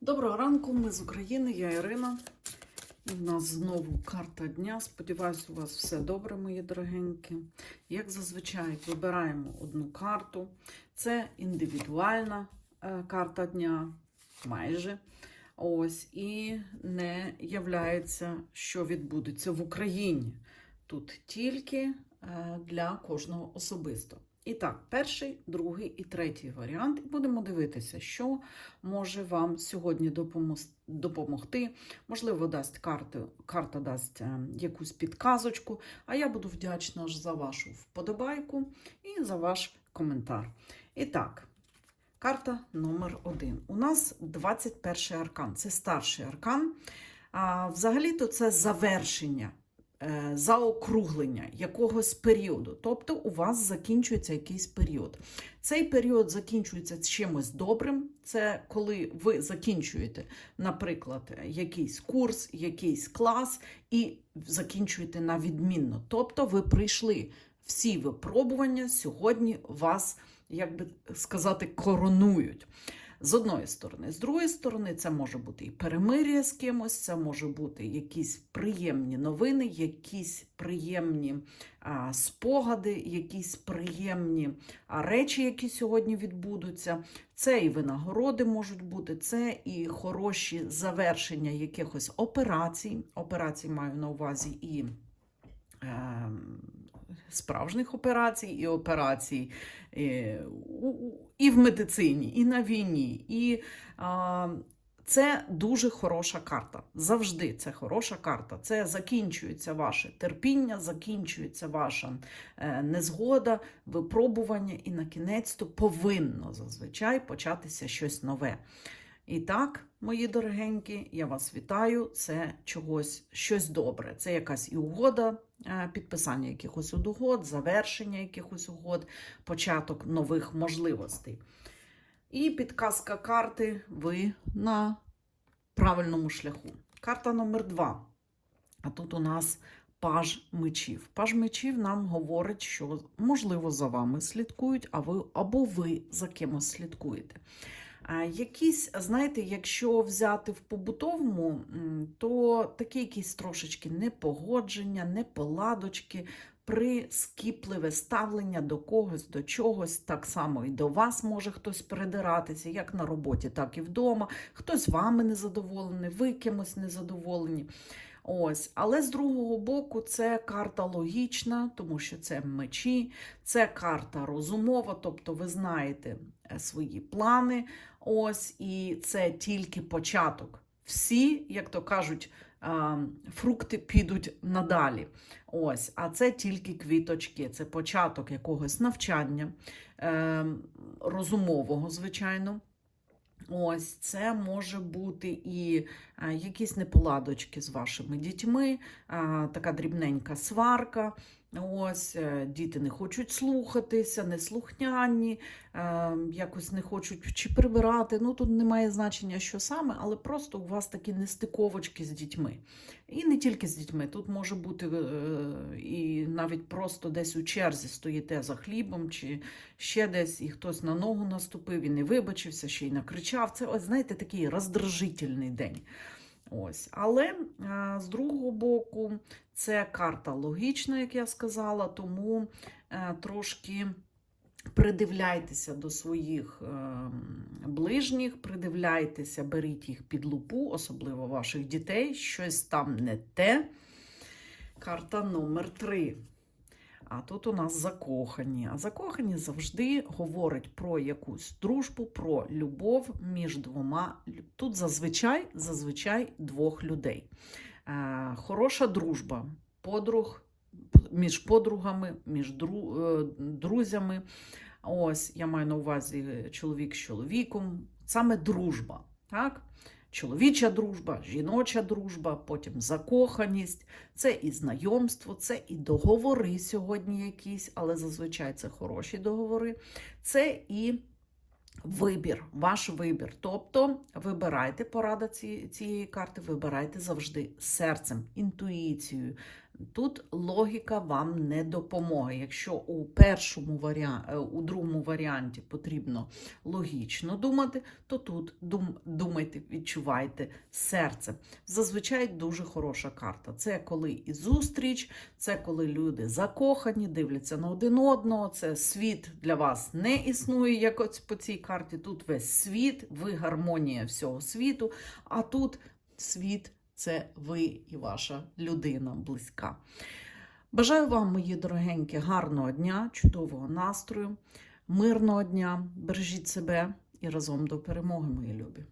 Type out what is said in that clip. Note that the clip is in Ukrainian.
Доброго ранку, ми з України, я Ірина. І в нас знову карта дня. Сподіваюсь, у вас все добре, мої дорогенькі. Як зазвичай, вибираємо одну карту. Це індивідуальна е, карта дня, майже. Ось, і не являється, що відбудеться в Україні. Тут тільки е, для кожного особисто. І так, перший, другий і третій варіант. Будемо дивитися, що може вам сьогодні допомогти. Можливо, дасть карти, карта дасть е, якусь підказочку, а я буду вдячна ж за вашу вподобайку і за ваш коментар. І так, карта номер один. У нас 21 аркан. Це старший аркан. А, взагалі-то це завершення заокруглення якогось періоду. Тобто у вас закінчується якийсь період. Цей період закінчується чимось добрим. Це коли ви закінчуєте, наприклад, якийсь курс, якийсь клас і закінчуєте на відмінно. Тобто ви прийшли всі випробування сьогодні вас, як би сказати, коронують. З одної сторони, з другої сторони, це може бути і перемир'я з кимось, це може бути якісь приємні новини, якісь приємні а, спогади, якісь приємні а, речі, які сьогодні відбудуться. Це і винагороди можуть бути, це і хороші завершення якихось операцій. Операцій маю на увазі і. Е, Справжніх операцій і операцій е, і в медицині, і на війні. І це дуже хороша карта. Завжди це хороша карта. Це закінчується ваше терпіння, закінчується ваша е, незгода, випробування, і на кінець-то повинно зазвичай початися щось нове. І так, мої дорогенькі, я вас вітаю. Це чогось щось добре. Це якась і угода, е, підписання якихось угод, завершення якихось угод, початок нових можливостей. І підказка карти ви на правильному шляху. Карта номер два. А тут у нас паж мечів. Паж мечів нам говорить, що можливо за вами слідкують, а ви або ви за кимось слідкуєте. Якісь, знаєте, якщо взяти в побутовому, то такі якісь трошечки непогодження, неполадочки, прискіпливе ставлення до когось, до чогось, так само і до вас може хтось придиратися, як на роботі, так і вдома. Хтось вами незадоволений, ви кимось незадоволені. Ось, але з другого боку, це карта логічна, тому що це мечі, це карта розумова, тобто ви знаєте е, свої плани. Ось, і це тільки початок. Всі, як то кажуть, фрукти підуть надалі. Ось, а це тільки квіточки, це початок якогось навчання е, розумового, звичайно. Ось це може бути і якісь неполадочки з вашими дітьми, така дрібненька сварка. Ось е, діти не хочуть слухатися, неслухняні, е, якось не хочуть чи прибирати. Ну тут немає значення, що саме, але просто у вас такі нестиковочки з дітьми. І не тільки з дітьми. Тут може бути е, і навіть просто десь у черзі стоїте за хлібом, чи ще десь, і хтось на ногу наступив і не вибачився, ще й накричав. Це, ось, знаєте, такий роздражительний день. Ось. Але з другого боку, це карта логічна, як я сказала, тому е, трошки придивляйтеся до своїх е, ближніх, придивляйтеся, беріть їх під лупу, особливо ваших дітей, щось там не те. Карта номер три. А тут у нас закохані. А закохані завжди говорять про якусь дружбу, про любов між двома. Тут зазвичай, зазвичай двох людей. Е, хороша дружба, подруг між подругами, між е, друзями. Ось я маю на увазі чоловік з чоловіком. Саме дружба. Так? Чоловіча дружба, жіноча дружба, потім закоханість, це і знайомство, це і договори сьогодні якісь, але зазвичай це хороші договори. Це і вибір, ваш вибір. Тобто вибирайте порада цієї карти, вибирайте завжди серцем, інтуїцією. Тут логіка вам не допоможе. Якщо у першому варіанті, у другому варіанті потрібно логічно думати, то тут дум, думайте, відчувайте серце. Зазвичай дуже хороша карта. Це коли і зустріч, це коли люди закохані, дивляться на один одного. Це світ для вас не існує, як ось по цій карті. Тут весь світ, ви гармонія всього світу, а тут світ це ви і ваша людина близька. Бажаю вам, мої дорогенькі, гарного дня, чудового настрою, мирного дня. Бережіть себе і разом до перемоги, мої любі.